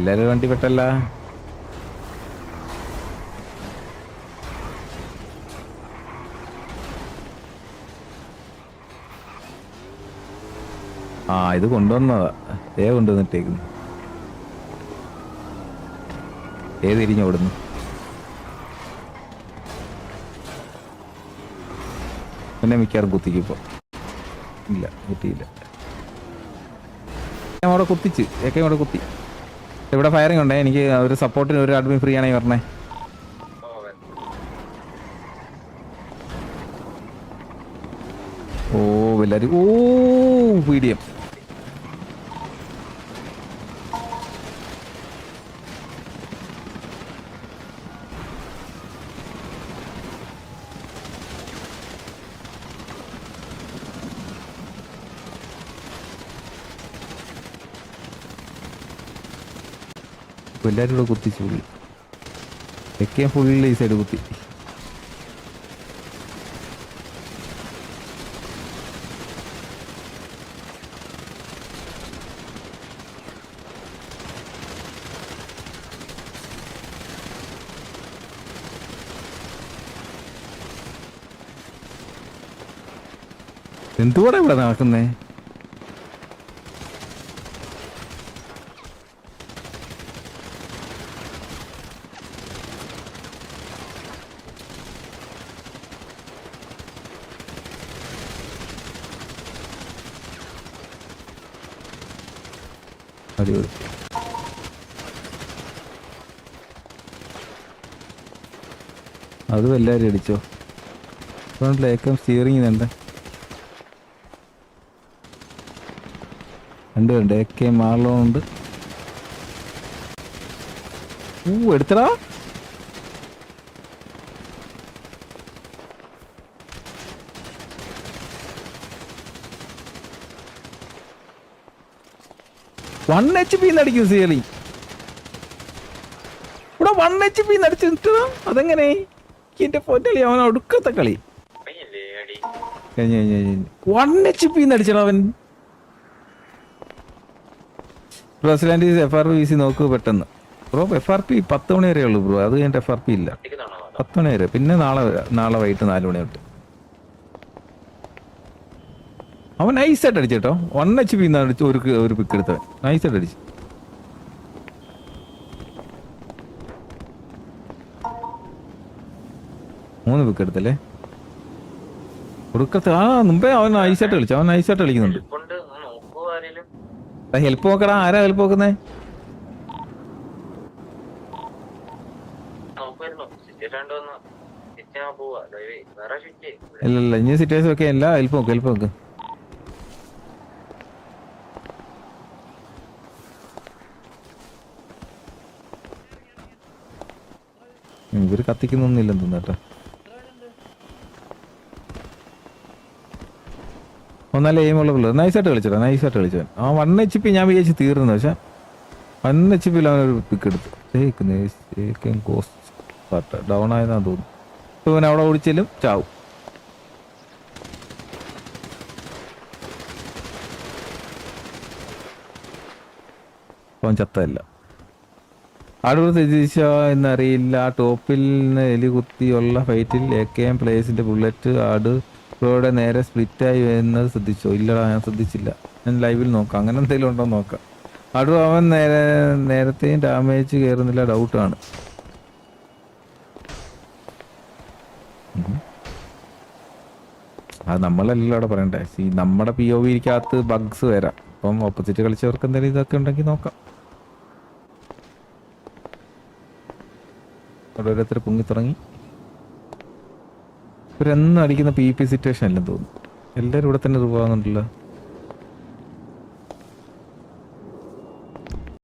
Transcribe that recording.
എല്ലാരും വണ്ടി പെട്ടല്ല. ആ ഇത് കൊണ്ടുവന്നതാ. ഏ കൊണ്ടുവന്നിട്ടേക്കുന്നു. ഏത് ഇരിഞ്ഞു ഓടുന്നു? എന്നെ മിക്കവാറും കുത്തിക്കും ഇല്ല കുത്തിയില്ല അവിടെ കുത്തിച്ച് ഏക്കെ അവിടെ കുത്തി. ഇവിടെ ഫയറിംഗ് ഉണ്ടേ. എനിക്ക് ഒരു സപ്പോർട്ടിന് ഒരു അഡ്മിൻ ഫ്രീ ആണെങ്കിൽ പറഞ്ഞേ. ഓ എല്ലാരും ഓ പീഡിയം. ഇപ്പൊ എല്ലാരും കൂടെ കുത്തിച്ചു പുള്ളി തെക്കേ ഫുള്ള് ഈ സൈഡ് കുത്തി. എന്തുകൂടെ ഇവിടെ നടക്കുന്നേ? അടിപൊളി അതും എല്ലാവരും അടിച്ചോ. ഫ്രണ്ടിലേക്കും സ്റ്റിയറിംഗ് ഉണ്ട് രണ്ട് ഉണ്ട് എ കെ ഉണ്ട് ഊ എടുത്തടാ. വൺ എച്ച് പി അടിക്കും സിയറി ഇവിടെ വൺ എച്ച് പി അടിച്ചിട്ടാ അതെങ്ങനെ? എന്റെ പൊന്നളി അവൻ ഒടുക്കത്തെ കളി. വൺ എച്ച് പി അടിച്ചടാ അവൻ. President F R P C നോക്കൂ പെട്ടെന്ന്. ബ്രോ എഫ് ആർ പി പത്ത് മണി വരെ ഉള്ളൂ ബ്രോ അത് കഴിഞ്ഞിട്ട് എഫ് ആർ പി ഇല്ല. പത്ത് മണി വരെ. പിന്നെ നാളെ നാളെ വൈകിട്ട് നാല് മണി തൊട്ട്. അവൻ നൈസായിട്ട് അടിച്ചോ വൺ എച്ച് പി അടിച്ച് ഒരു ഒരു പിക്ക് എടുത്തവൻ. നൈസായിട്ട് അടിച്ചു. മൂന്ന് പിക്ക് എടുത്തല്ലേ? കൊടുക്കത്ത് ആ മുമ്പേ അവൻ നൈസായിട്ട് കളിച്ചു. അവൻ നൈസായിട്ട് കളിക്കുന്നുണ്ട്. ഹെൽപ്പ് നോക്കടാ. ആരാ ഹെൽപ്പ് നോക്കുന്നേ? ഇല്ല ഇല്ല ഇനി സിറ്റുവേഷൻ ഒക്കെ എല്ലാ ഹെൽപ്പ് നോക്ക് ഹെൽപ്പ് നോക്ക്. ഇവർ കത്തിക്കുന്നൊന്നുമില്ലെന്ന് തോന്നട്ടെ നല്ല എയിമുള്ള പിള്ളേർ നൈസായിട്ട് കളിച്ചോ നൈസായിട്ട് കളിച്ചവൻ. ആ വൺ എച്ച് പി ഞാൻ വിചാരിച്ച് തീർന്നു പക്ഷെ വൺ എച്ച് പിയിൽ അവനൊരു പിക്ക് എടുത്തു. ഡൗൺ ആയതാന്ന് തോന്നുന്നു. ഇപ്പൊ ഇവൻ അവിടെ ഓടിച്ചാലും ചാവും. അവൻ ചത്തല്ല അടൂർ രജിച്ച എന്നറിയില്ല. ടോപ്പിൽ നിന്ന് എലി കുത്തിയുള്ള ഫൈറ്റിൽ എ കെ എം പ്ലേസിന്റെ ബുള്ളറ്റ് ആട് ബ്രോയുടെ നേരെ സ്പ്ലിറ്റായി എന്ന് ശ്രദ്ധിച്ചോ? ഇല്ലടാ ഞാൻ ശ്രദ്ധിച്ചില്ല. ഞാൻ ലൈവിൽ നോക്കാം. അങ്ങനെ എന്തെങ്കിലും ഉണ്ടോ നോക്കാം. അടു അവൻ നേരെ നേരത്തെയും ഡാമേജ് കയറുന്നില്ല ഡൗട്ടാണ് അത് നമ്മളല്ലല്ലോ അവിടെ പറയണ്ടേ. നമ്മുടെ പി ഒ വിക്കകത്ത് ബഗ്സ് വരാം. അപ്പം ഓപ്പോസിറ്റ് കളിച്ചവർക്ക് എന്തെങ്കിലും ഇതൊക്കെ ഉണ്ടെങ്കിൽ നോക്കാം. ഓരോരുത്തർ പൊങ്ങി തുടങ്ങി ഇവരെന്നും അടിക്കുന്ന പി പി സിറ്റുവേഷൻ അല്ലെന്ന് തോന്നുന്നു. എല്ലാവരും ഇവിടെ തന്നെ പോകാന്നുണ്ടല്ലോ